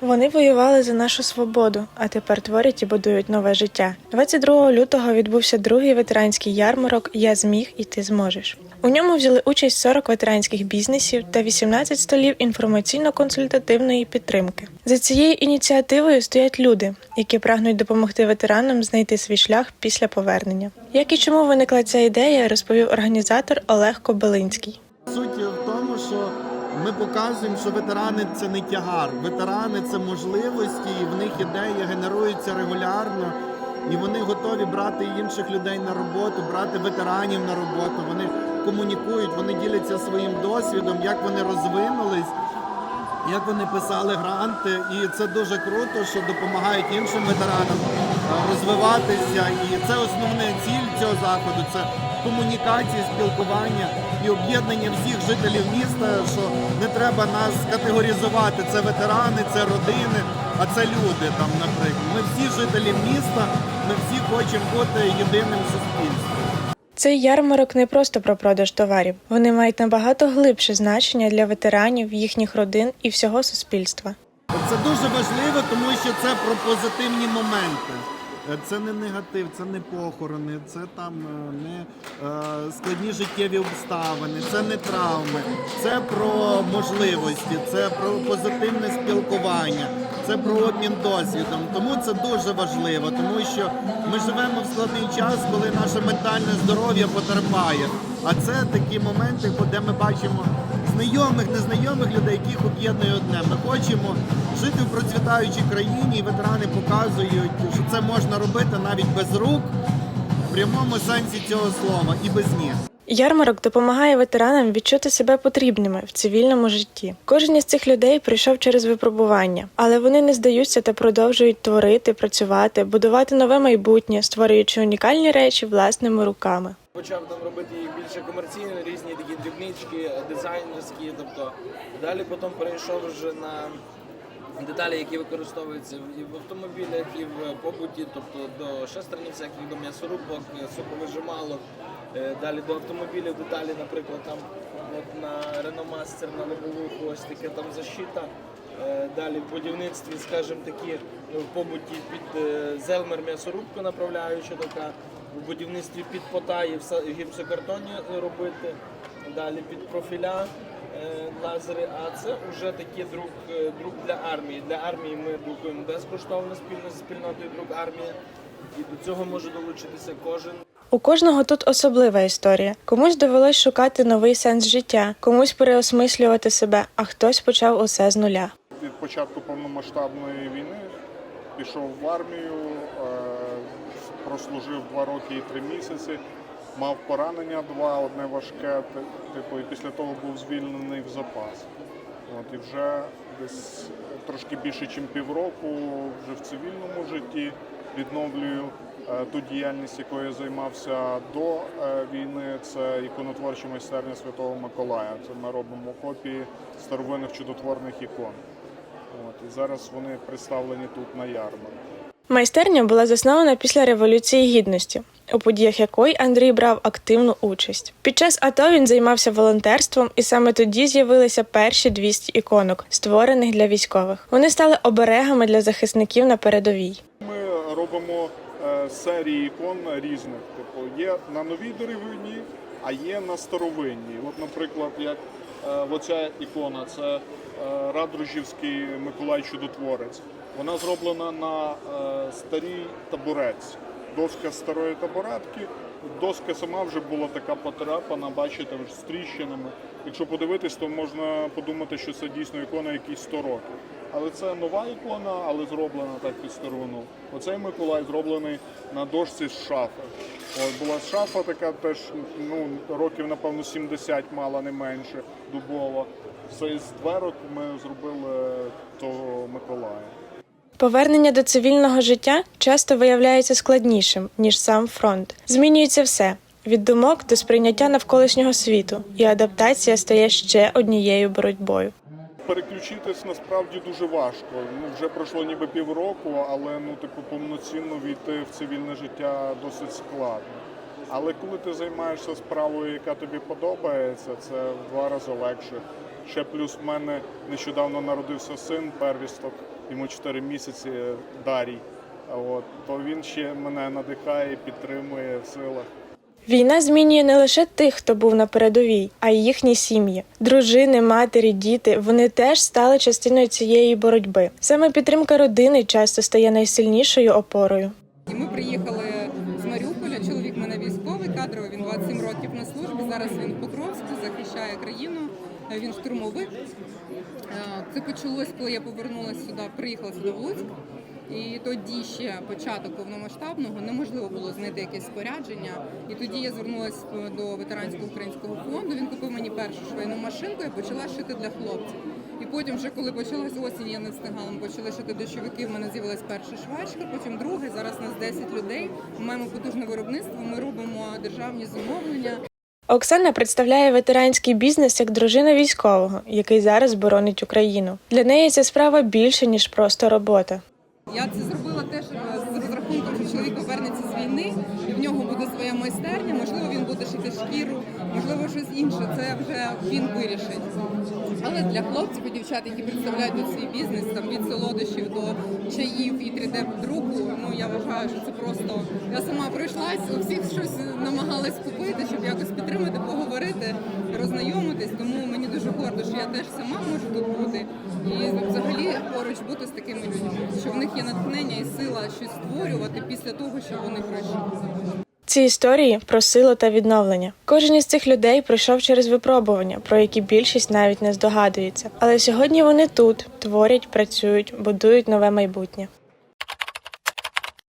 Вони воювали за нашу свободу, а тепер творять і будують нове життя. 22 лютого відбувся другий ветеранський ярмарок Я зміг і ти зможеш. У ньому взяли участь 40 ветеранських бізнесів та 18 столів інформаційно-консультативної підтримки. За цією ініціативою стоять люди, які прагнуть допомогти ветеранам знайти свій шлях після повернення. Як і чому виникла ця ідея, розповів організатор Олег Кобилинський. Суть в тому, що ми показуємо, що ветерани це не тягар. Ветерани це можливості, і в них ідеї генеруються регулярно, і вони готові брати інших людей на роботу, брати ветеранів на роботу. Вони комунікують, вони діляться своїм досвідом, як вони розвинулись, як вони писали гранти. І це дуже круто, що допомагають іншим ветеранам розвиватися. І це основна ціль цього заходу. Це комунікації, спілкування і об'єднання всіх жителів міста, що не треба нас категоризувати. Це ветерани, це родини, а це люди там, наприклад. Ми всі жителі міста, ми всі хочемо бути єдиним суспільством. Цей ярмарок не просто про продаж товарів. Вони мають набагато глибше значення для ветеранів, їхніх родин і всього суспільства. Це дуже важливо, тому що це про позитивні моменти. Е, Це не негатив, це не похорони, це там е, не е, складні життєві обставини, це не травми, це про можливості, це про позитивне спілкування, це про обмін досвідом. Тому це дуже важливо, тому що ми живемо в складний час, коли наше ментальне здоров'я потерпає. А це такі моменти, де ми бачимо знайомих, незнайомих людей, яких об'єднує одне. Ми хочемо жити в процвітаючій країні, і ветерани показують, що це можна робити навіть без рук, в прямому сенсі цього слова, і без ніг. Ярмарок допомагає ветеранам відчути себе потрібними в цивільному житті. Кожен із цих людей пройшов через випробування, але вони не здаються та продовжують творити, працювати, будувати нове майбутнє, створюючи унікальні речі власними руками. Почав там робити їх більше комерційно, різні такі дрібнички, дизайнерські. Тобто далі потім перейшов вже на деталі, які використовуються і в автомобілях, і в побуті, тобто до шестерні всяких, до м'ясорубок, соковижималок. Е, Далі до автомобілів деталі, наприклад, там от на Master, на лобовуху ось таке там защита. Е, Далі в будівництві, скажімо такі, в побуті під е, зелмер м'ясорубку направляюча така, в будівництві під пота і в гіпсокартоні робити, далі під профіля е, лазери, а це вже такий друк, е, друк для армії. Для армії ми друкуємо безкоштовно спільно з спільнотою друк армія. І до цього може долучитися кожен. У кожного тут особлива історія. Комусь довелось шукати новий сенс життя, комусь переосмислювати себе, а хтось почав усе з нуля. від початку повномасштабної війни пішов в армію, е, прослужив два роки і три місяці, мав поранення два, одне важке, типу, і після того був звільнений в запас. От, і вже десь трошки більше, ніж півроку, вже в цивільному житті відновлюю е, ту діяльність, якою я займався до е, війни. Це іконотворча майстерня Святого Миколая. Це ми робимо копії старовинних чудотворних ікон. От, і зараз вони представлені тут на ярмарку. Майстерня була заснована після Революції Гідності, у подіях якої Андрій брав активну участь. Під час АТО він займався волонтерством, і саме тоді з'явилися перші 200 іконок, створених для військових. Вони стали оберегами для захисників на передовій. Ми робимо е, серії ікон різних. Типу, є на новій деревині, а є на старовинній. От, наприклад, як е, оця ікона, це е, Радружівський Миколай Чудотворець. Вона зроблена на е, старій табурець. Доска старої табуретки. Доска сама вже була така потрапана, бачите, вже з тріщинами. Якщо подивитись, то можна подумати, що це дійсно ікона якісь 100 років. Але це нова ікона, але зроблена так під старовину. Оцей Миколай зроблений на дошці з шафи. От була шафа така теж ну, років, напевно, 70 мала не менше, дубова. Це з дверок ми зробили того Миколая. Повернення до цивільного життя часто виявляється складнішим ніж сам фронт. Змінюється все від думок до сприйняття навколишнього світу, і адаптація стає ще однією боротьбою. Переключитись насправді дуже важко. Ну вже пройшло ніби півроку, але ну типу повноцінно війти в цивільне життя досить складно. Але коли ти займаєшся справою, яка тобі подобається, це в два рази легше. Ще плюс в мене нещодавно народився син, первісток, йому 4 місяці Дарій. А От, то він ще мене надихає, підтримує в силах. Війна змінює не лише тих, хто був на передовій, а й їхні сім'ї. Дружини, матері, діти вони теж стали частиною цієї боротьби. Саме підтримка родини часто стає найсильнішою опорою. І ми приїхали з Маріуполя. Чоловік мене військовий кадровий. Він 27 років на службі. Зараз він в Покровську захищає країну. Е, Він штурмовик. Е, Це почалось, коли я повернулася сюди, приїхала сюди в Луцьк. І тоді ще початок повномасштабного неможливо було знайти якесь спорядження. І тоді я звернулася до ветеранського українського фонду. Він купив мені першу швейну машинку і почала шити для хлопців. І потім, вже коли почалась осінь, я не встигала. Ми почали шити дощовики. В мене з'явилась перша швачка, потім друга. Зараз нас 10 людей. Ми маємо потужне виробництво. Ми робимо державні замовлення. Оксана представляє ветеранський бізнес як дружина військового, який зараз боронить Україну. Для неї ця справа більше ніж просто робота. Я це зробила теж з розрахунком, що чоловік повернеться з війни, і в нього буде своя майстерня. Можливо, він буде шити шкіру, можливо, щось інше. Це вже він вирішить. Але для хлопців і дівчат, які представляють тут свій бізнес, там від солодощів до чаїв і 3D-друку, ну я вважаю, що це просто я сама пройшлась, у всіх щось намагалась купити, щоб якось підтримати, поговорити, роззнайомитись. Тому мені дуже гордо, я теж сама можу тут бути і взагалі поруч бути з такими людьми, що в них є натхнення і сила щось створювати після того, що вони пройшли. Ці історії про силу та відновлення. Кожен із цих людей пройшов через випробування, про які більшість навіть не здогадується. Але сьогодні вони тут творять, працюють, будують нове майбутнє.